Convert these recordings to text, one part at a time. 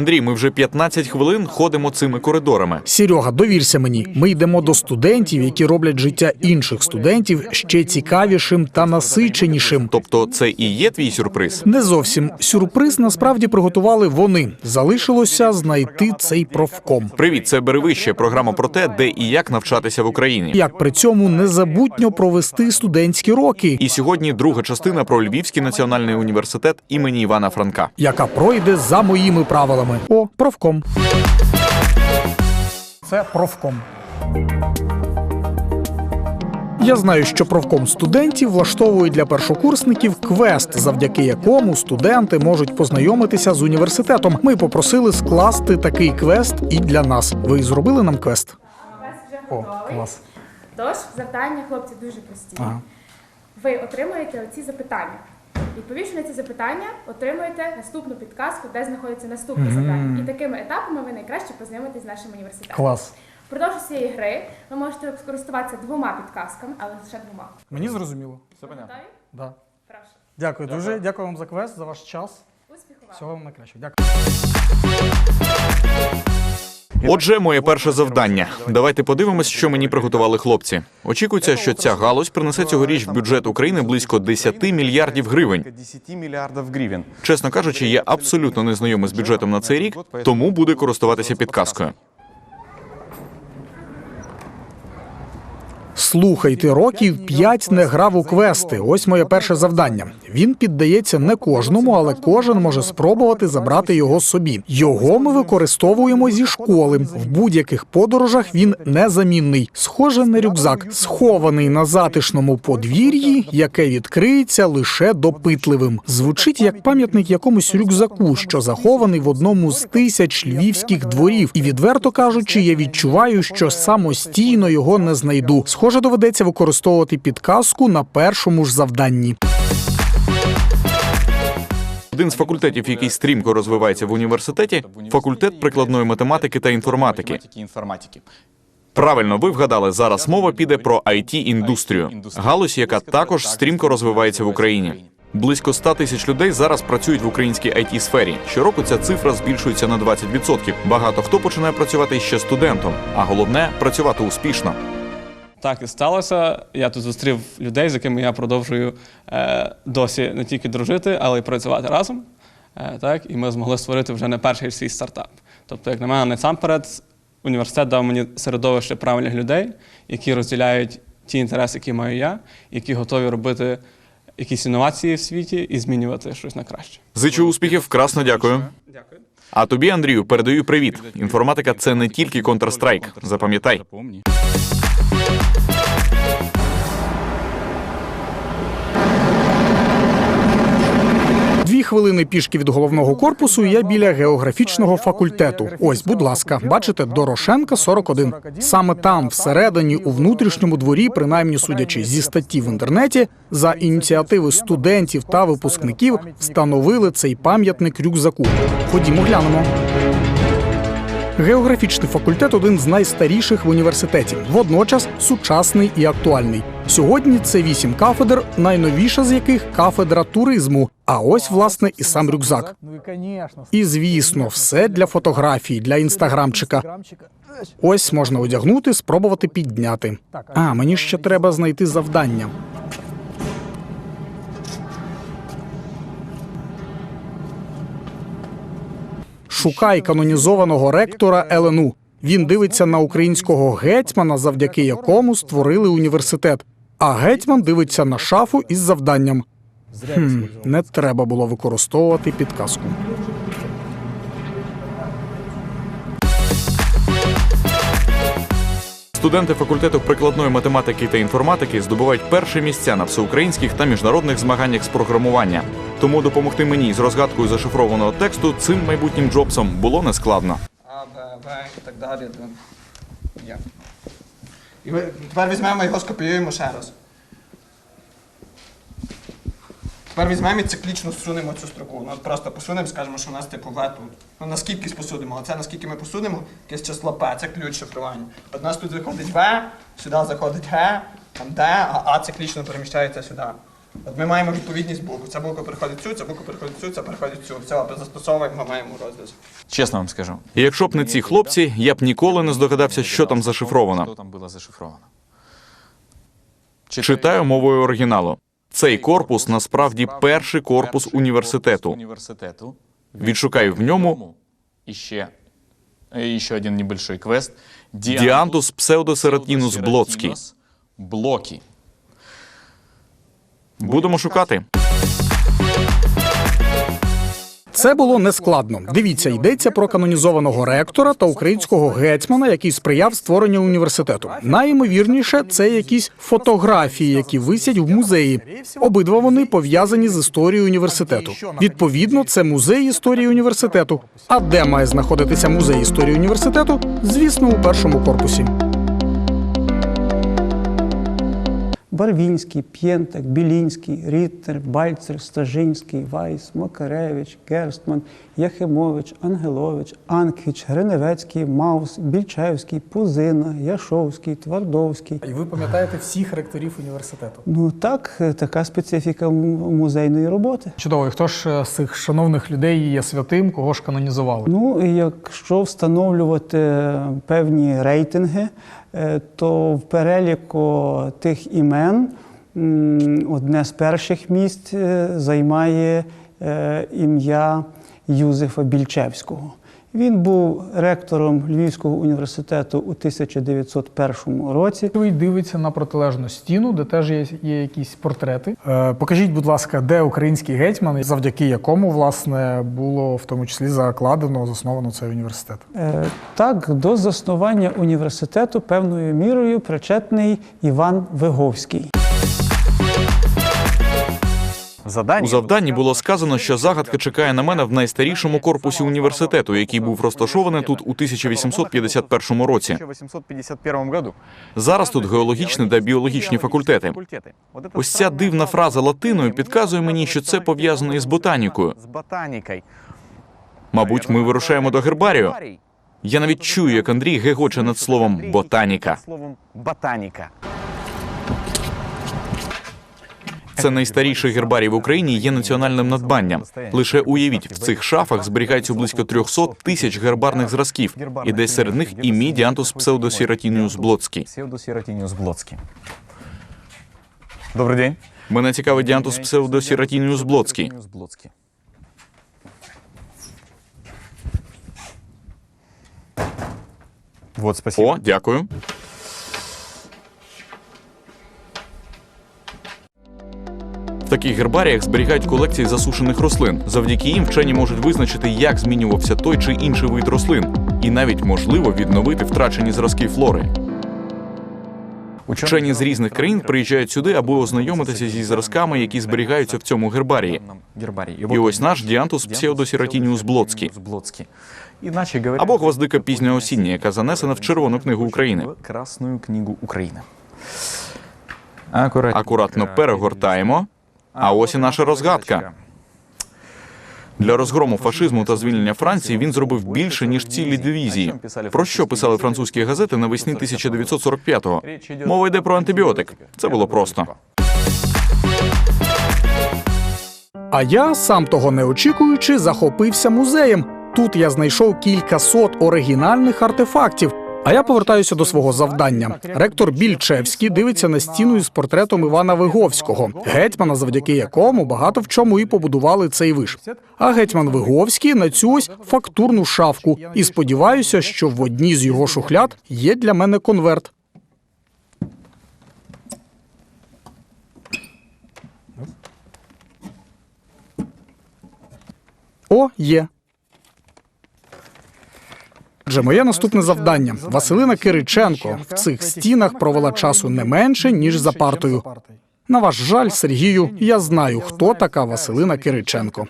Андрій, ми вже 15 хвилин ходимо цими коридорами. Серега, довірся мені. Ми йдемо до студентів, які роблять життя інших студентів ще цікавішим та насиченішим. Тобто, це і є твій сюрприз? Не зовсім сюрприз насправді приготували вони. Залишилося знайти цей профком. Привіт, це Беревище, програма про те, де і як навчатися в Україні. Як при цьому незабутньо провести студентські роки, І сьогодні друга частина про Львівський національний університет імені Івана Франка. яка пройде за моїми правилами. О, профком. Це профком. Я знаю, що профком студентів влаштовує для першокурсників квест, завдяки якому студенти можуть познайомитися з університетом. Ми попросили скласти такий квест і для нас. Ви зробили нам квест? Квест О, клас. Тож завдання, хлопці, дуже прості. Ага. Ви отримуєте оці запитання. Відповівши на ці запитання, отримуєте наступну підказку, де знаходиться наступне завдання. І такими етапами ви найкраще познайомитесь з нашим університетом. Клас. Впродовж цієї гри ви можете скористуватися двома підказками, але лише двома. Мені зрозуміло. Готові? Да. Прошу. Дякую дуже. Дякую вам за квест, за ваш час. Успіху вам! Всього вам найкращого. Дякую. Отже, моє перше завдання. Давайте подивимось, що мені приготували хлопці. Очікується, що ця галузь принесе цьогоріч в бюджет України близько 10 мільярдів гривень. 10 миллиардов гривен. Чесно кажучи, я абсолютно не знайомий з бюджетом на цей рік, тому буде користуватися підказкою. Слухайте, років п'ять не грав у квести. Ось моє перше завдання. Він піддається не кожному, але кожен може спробувати забрати його собі. Його ми використовуємо зі школи. В будь-яких подорожах він незамінний. Схоже на рюкзак, схований на затишному подвір'ї, яке відкриється лише допитливим. Звучить як пам'ятник якомусь рюкзаку, що захований в одному з тисяч львівських дворів. І відверто кажучи, я відчуваю, що самостійно його не знайду. Схоже, доведеться використовувати підказку на першому ж завданні. Один з факультетів, який стрімко розвивається в університеті, факультет прикладної математики та інформатики. Правильно, ви вгадали, зараз мова піде про it індустрію галузь, яка також стрімко розвивається в Україні. Близько 100 тисяч людей зараз працюють в українській it сфері. Щороку ця цифра збільшується на 20%. Багато хто починає працювати ще студентом, а головне працювати успішно. Так і сталося. Я тут зустрів людей, з якими я продовжую е, досі не тільки дружити, але й працювати разом. Е, так, і ми змогли створити вже не перший свій стартап. Тобто, як на мене, насамперед, університет дав мені середовище правильних людей, які розділяють ті інтереси, які маю я, які готові робити якісь інновації в світі і змінювати щось на краще. Зичу успіхів, красно дякую. Дякую. А тобі, Андрію, передаю привіт. Інформатика це не тільки Counter-Strike. Запам'ятай. Хвилини пішки від головного корпусу. Я біля географічного факультету. Ось, будь ласка, бачите, Дорошенка 41. Саме там, всередині, у внутрішньому дворі, принаймні судячи зі статті в інтернеті, за ініціативи студентів та випускників встановили цей пам'ятник рюкзаку. Ходімо, глянемо. Географічний факультет один з найстаріших в університеті, водночас сучасний і актуальний. Сьогодні це вісім кафедр, найновіша з яких кафедра туризму. А ось власне і сам рюкзак. Ну і, звісно, все для фотографій, для інстаграмчика. грамчика. Ось можна одягнути, спробувати підняти. А мені ще треба знайти завдання. Шукай канонізованого ректора ЛНУ. Він дивиться на українського гетьмана, завдяки якому створили університет. А гетьман дивиться на шафу із завданням. Хм, не треба було використовувати підказку. Студенти факультету прикладної математики та інформатики здобувають перші місця на всеукраїнських та міжнародних змаганнях з програмування. Тому допомогти мені з розгадкою зашифрованого тексту цим майбутнім джобсом було нескладно. А. І ми тепер візьмемо його, скопіюємо ще раз. Тепер візьмемо і циклічно всунемо цю строку. Ну, от просто посунемо, скажемо, що у нас типу В тут. Ну, наскільки посудимо, а це наскільки ми посудимо, якесь число П, це ключ шифрування. От у нас тут заходить В, сюди заходить Г, там Д, а А циклічно переміщається сюди. От ми маємо відповідність букв. Ця буква переходить цю, ця буква переходить цю, ця переходить цю. Все, застосовуємо, ми маємо розв'язок. Чесно вам скажу. Якщо б не ці хлопці, я б ніколи не здогадався, що там зашифровано. Що там було зашифровано. Читаю мовою оригіналу. Цей корпус насправді перший корпус університету. Відшукаю в ньому І ще, ще один небольшой квест. Діантус псевдосератінус блоцький. Блоки. Будемо шукати. Це було нескладно. Дивіться, йдеться про канонізованого ректора та українського гетьмана, який сприяв створенню університету. Найімовірніше, це якісь фотографії, які висять в музеї. Обидва вони пов'язані з історією університету. Відповідно, це музей історії університету. А де має знаходитися музей історії університету? Звісно, у першому корпусі. Барвінський, П'єнтак, Білінський, Ріттер, Бальцер, Стажинський, Вайс, Макаревич, Герстман, Яхимович, Ангелович, Анквіч, Гриневецький, Маус, Більчевський, Пузина, Яшовський, Твардовський. І ви пам'ятаєте всіх ректорів університету? Ну так, е, така специфіка му- музейної роботи. Чудово, і хто ж е, з цих шановних людей є святим, кого ж канонізували? Ну, якщо встановлювати певні рейтинги, е, то в переліку тих імен одне з перших місць е, займає е, ім'я Юзефа Більчевського. Він був ректором Львівського університету у 1901 році. Ви дивиться на протилежну стіну, де теж є, є якісь портрети. Е, покажіть, будь ласка, де український гетьман, завдяки якому власне було в тому числі закладено, засновано цей університет. Е, Так, до заснування університету певною мірою причетний Іван Виговський. У завданні було сказано, що загадка чекає на мене в найстарішому корпусі університету, який був розташований тут у 1851 році. 1851 году. Зараз тут геологічні та біологічні факультети. Ось ця дивна фраза латиною підказує мені, що це пов'язано із ботанікою. Мабуть, ми вирушаємо до гербарію. Я навіть чую, як Андрій гегоче над словом ботаніка. Словом ботаніка. Це найстаріший гербарій в Україні є національним надбанням. Лише уявіть, в цих шафах зберігається близько 300 тисяч гербарних зразків, і десь серед них і мій діантус псевдосіратініус блоцький. Блоцький. Добрий день. Мене цікавить діантус псевдосіратініус блоцький. Сіратініус Блоцький. Вот, спасибо. О, дякую. Таких гербаріях зберігають колекції засушених рослин. Завдяки їм вчені можуть визначити, як змінювався той чи інший вид рослин, і навіть можливо відновити втрачені зразки флори. Вчені з різних країн приїжджають сюди, аби ознайомитися зі зразками, які зберігаються в цьому гербарії. І ось наш діантус псевдосіратініус блоцький. Або гвоздика пізньоосіння, яка занесена в Червону книгу України. Красну книгу України. Акуратно перегортаємо. А ось і наша розгадка. Для розгрому фашизму та звільнення Франції він зробив більше ніж цілі дивізії. Про що писали французькі газети навесні 1945-го? Мова йде про антибіотик. Це було просто. А я, сам того не очікуючи, захопився музеєм. Тут я знайшов кілька сот оригінальних артефактів. А я повертаюся до свого завдання. Ректор Більчевський дивиться на стіну із портретом Івана Виговського, гетьмана, завдяки якому багато в чому і побудували цей виш. А гетьман Виговський на цю ось фактурну шафку. І сподіваюся, що в одній з його шухляд є для мене конверт. О, є. Отже, моє наступне завдання. Василина Кириченко в цих стінах провела часу не менше, ніж за партою. На ваш жаль, Сергію, я знаю, хто така Василина Кириченко.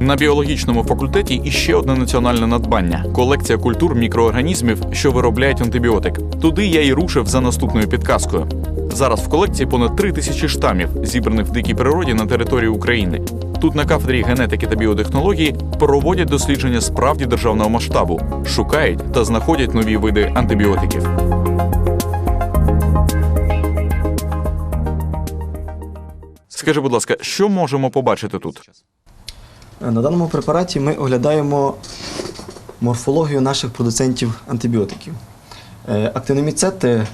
На біологічному факультеті іще одне національне надбання колекція культур мікроорганізмів, що виробляють антибіотик. Туди я і рушив за наступною підказкою. Зараз в колекції понад три тисячі штамів, зібраних в дикій природі на території України. Тут на кафедрі генетики та біотехнології проводять дослідження справді державного масштабу, шукають та знаходять нові види антибіотиків. Скажи, будь ласка, що можемо побачити тут? Е, на даному препараті ми оглядаємо морфологію наших продуцентів антибіотиків. Е, актиноміцети е,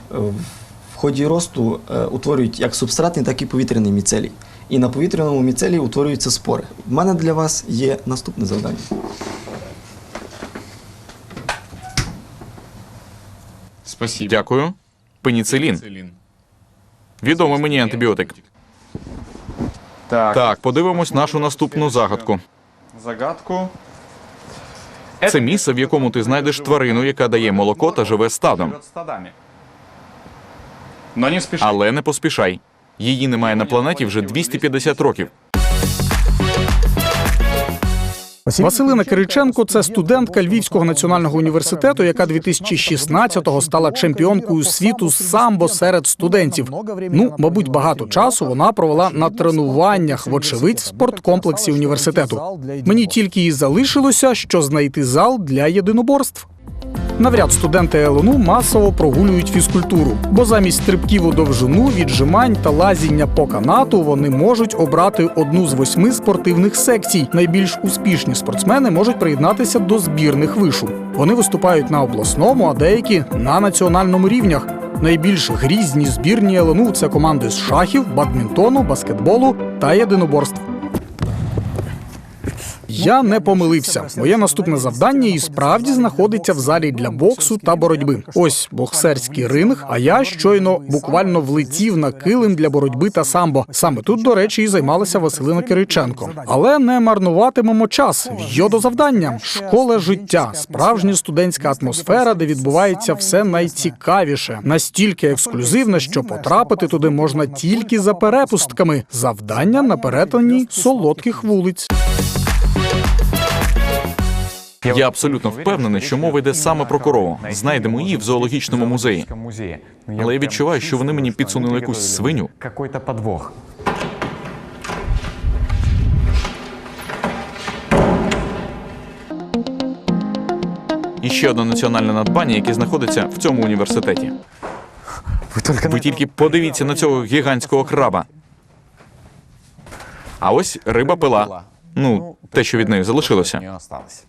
ході росту е, утворюють як субстратний, так і повітряний міцелій. І на повітряному міцелії утворюються спори. В мене для вас є наступне завдання. Спасибо. Дякую. Пеніцилін. Відомий мені антибіотик. Так, Так, подивимось нашу наступну загадку. загадку. Це місце, в якому ти знайдеш тварину, яка дає молоко та живе стадом. Но. Але не поспішай. Її немає на планеті вже 250 років. Василина Кириченко це студентка Львівського національного університету, яка 2016-го стала чемпіонкою світу з самбо серед студентів. Ну, мабуть, багато часу вона провела на тренуваннях, вочевидь, в спорткомплексі університету. Мені тільки і залишилося, що знайти зал для єдиноборств. Навряд студенти ЛНУ масово прогулюють фізкультуру, бо замість стрибків у довжину, віджимань та лазіння по канату вони можуть обрати одну з восьми спортивних секцій. Найбільш успішні спортсмени можуть приєднатися до збірних вишу. Вони виступають на обласному, а деякі на національному рівнях. Найбільш грізні збірні ЛНУ – це команди з шахів, бадмінтону, баскетболу та єдиноборств. Я не помилився. Моє наступне завдання і справді знаходиться в залі для боксу та боротьби. Ось боксерський ринг. А я щойно буквально влетів на килим для боротьби та самбо. Саме тут, до речі, і займалася Василина Кириченко. Але не марнуватимемо час. В'йо до завдання. Школа життя, справжня студентська атмосфера, де відбувається все найцікавіше, настільки ексклюзивне, що потрапити туди можна тільки за перепустками. Завдання на перетині солодких вулиць. Я абсолютно впевнений, що мова йде саме про корову. Знайдемо її в зоологічному музеї. Але я відчуваю, що вони мені підсунули якусь свиню. Подвох. І ще одне національне надбання, яке знаходиться в цьому університеті. Ви тільки подивіться на цього гігантського краба. А ось риба пила. Ну, те, що від неї залишилося. не осталось.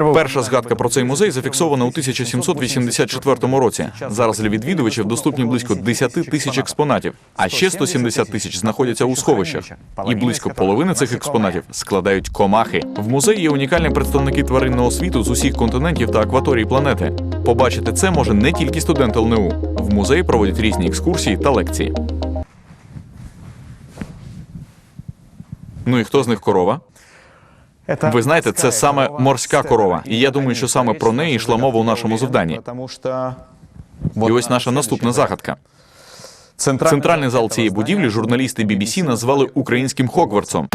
Перша згадка про цей музей зафіксована у 1784 році. Зараз для відвідувачів доступні близько 10 тисяч експонатів, а ще 170 тисяч знаходяться у сховищах. І близько половини цих експонатів складають комахи. В музеї є унікальні представники тваринного світу з усіх континентів та акваторій планети. Побачити це може не тільки студент ЛНУ. В музеї проводять різні екскурсії та лекції. Ну і хто з них корова? Ви знаєте, це саме морська корова, і я думаю, що саме про неї йшла мова у нашому завданні. І ось наша наступна загадка. Центральний зал цієї будівлі журналісти BBC назвали українським Хогвартсом.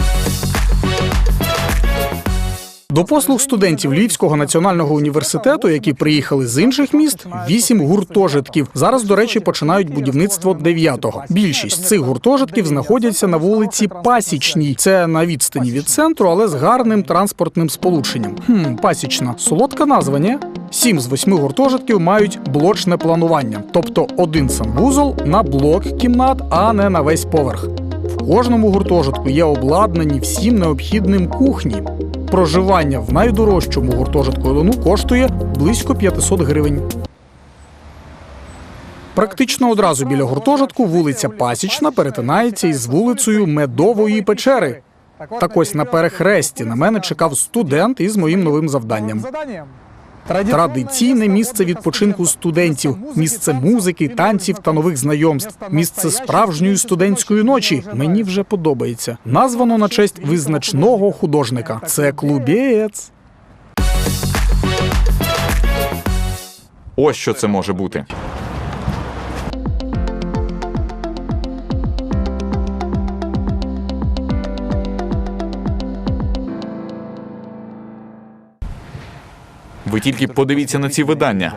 До послуг студентів Львівського національного університету, які приїхали з інших міст, вісім гуртожитків. Зараз, до речі, починають будівництво дев'ятого. Більшість цих гуртожитків знаходяться на вулиці Пасічній. Це на відстані від центру, але з гарним транспортним сполученням. Хм, пасічна солодка назва, ні? Сім з восьми гуртожитків мають блочне планування, тобто один санвузол на блок кімнат, а не на весь поверх. В кожному гуртожитку є обладнані всім необхідним кухні. Проживання в найдорожчому гуртожитку Елону коштує близько 500 гривень. Практично одразу біля гуртожитку вулиця Пасічна перетинається із вулицею Медової печери. Так ось на перехресті на мене чекав студент із моїм новим завданням. Традиційне місце відпочинку студентів, місце музики, танців та нових знайомств, місце справжньої студентської ночі. Мені вже подобається. Названо на честь визначного художника. Це клубєць. Ось що це може бути. Ви тільки подивіться на ці видання.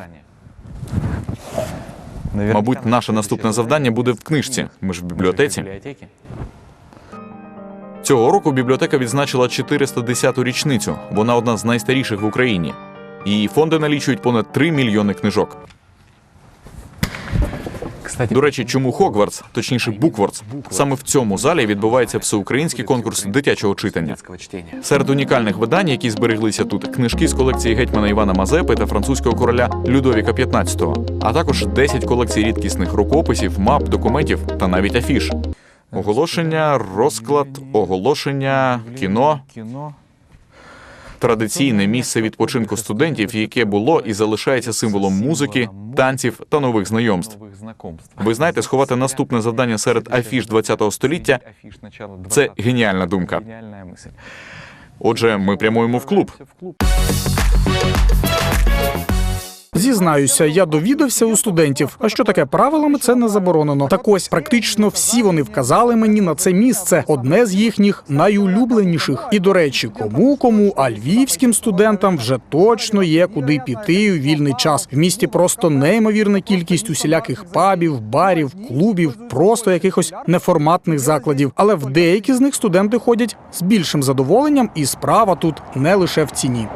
Мабуть, наше наступне завдання буде в книжці. Ми ж в бібліотеці. Цього року бібліотека відзначила 410-ту річницю. Вона одна з найстаріших в Україні. Її фонди налічують понад 3 мільйони книжок. До речі, чому Хогвартс, точніше Буквордс? Саме в цьому залі відбувається всеукраїнський конкурс дитячого читання. Серед унікальних видань, які збереглися тут, книжки з колекції гетьмана Івана Мазепи та французького короля Людовіка XV, а також 10 колекцій рідкісних рукописів, мап, документів та навіть афіш. Оголошення, розклад, оголошення, кіно. Традиційне місце відпочинку студентів, яке було і залишається символом музики, танців та нових знайомств. Ви знаєте, сховати наступне завдання серед афіш 20-го століття це геніальна думка. Отже, ми прямуємо в клуб. Зізнаюся, я довідався у студентів. А що таке правилами це не заборонено. Так ось практично всі вони вказали мені на це місце, одне з їхніх найулюбленіших. І до речі, кому кому, а львівським студентам вже точно є куди піти у вільний час. В місті просто неймовірна кількість усіляких пабів, барів, клубів, просто якихось неформатних закладів. Але в деякі з них студенти ходять з більшим задоволенням, і справа тут не лише в ціні.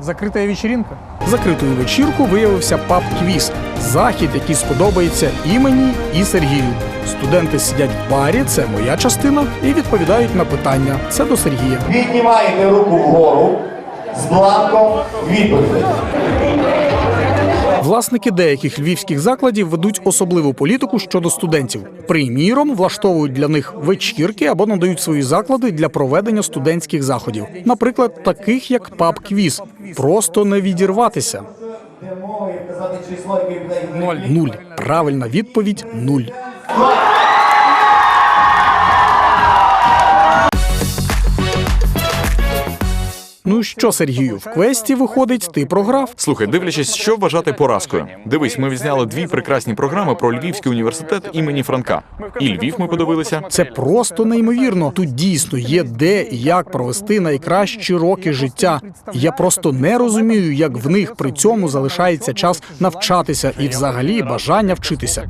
Закритая вечірка, Закритою вечірку виявився паб квіз захід, який сподобається і мені, і Сергію. Студенти сидять в барі, це моя частина, і відповідають на питання. Це до Сергія. Піднімаєте руку вгору з бланком відповідей. Власники деяких львівських закладів ведуть особливу політику щодо студентів. Приміром, влаштовують для них вечірки або надають свої заклади для проведення студентських заходів, наприклад, таких як паб квіз. Просто не відірватися. Нуль. Правильна відповідь нуль. Ну що, Сергію, в квесті виходить, ти програв. Слухай, дивлячись, що вважати поразкою. Дивись, ми відзняли дві прекрасні програми про Львівський університет імені Франка. І Львів ми подивилися. Це просто неймовірно. Тут дійсно є де і як провести найкращі роки життя. Я просто не розумію, як в них при цьому залишається час навчатися і взагалі бажання вчитися.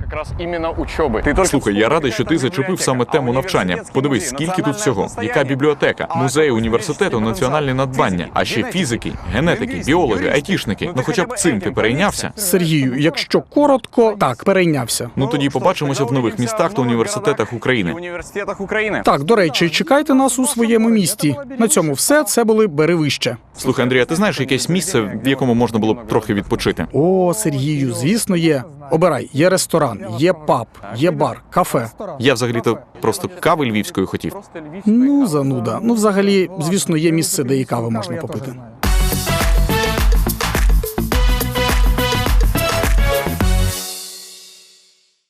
Слухай, я радий, що ти зачепив саме тему навчання. Подивись, скільки тут всього, яка бібліотека, музеї університету, національні надбання, а ще фізики, генетики, біологи, айтішники. Ну хоча б цим ти перейнявся. Сергію, якщо коротко, так перейнявся. Ну тоді побачимося в нових містах та університетах України. университетах Украины. Так, до речі, чекайте нас у своєму місті. На цьому все це були беревища. Слухай, Андрія, ти знаєш якесь місце, в якому можна було б трохи відпочити? О, Сергію, звісно, є. Обирай, є ресторан, є паб, є бар, кафе. Я взагалі-то просто кави львівської хотів. Ну, зануда. Ну, взагалі, звісно, є місце, де і кави можна попити.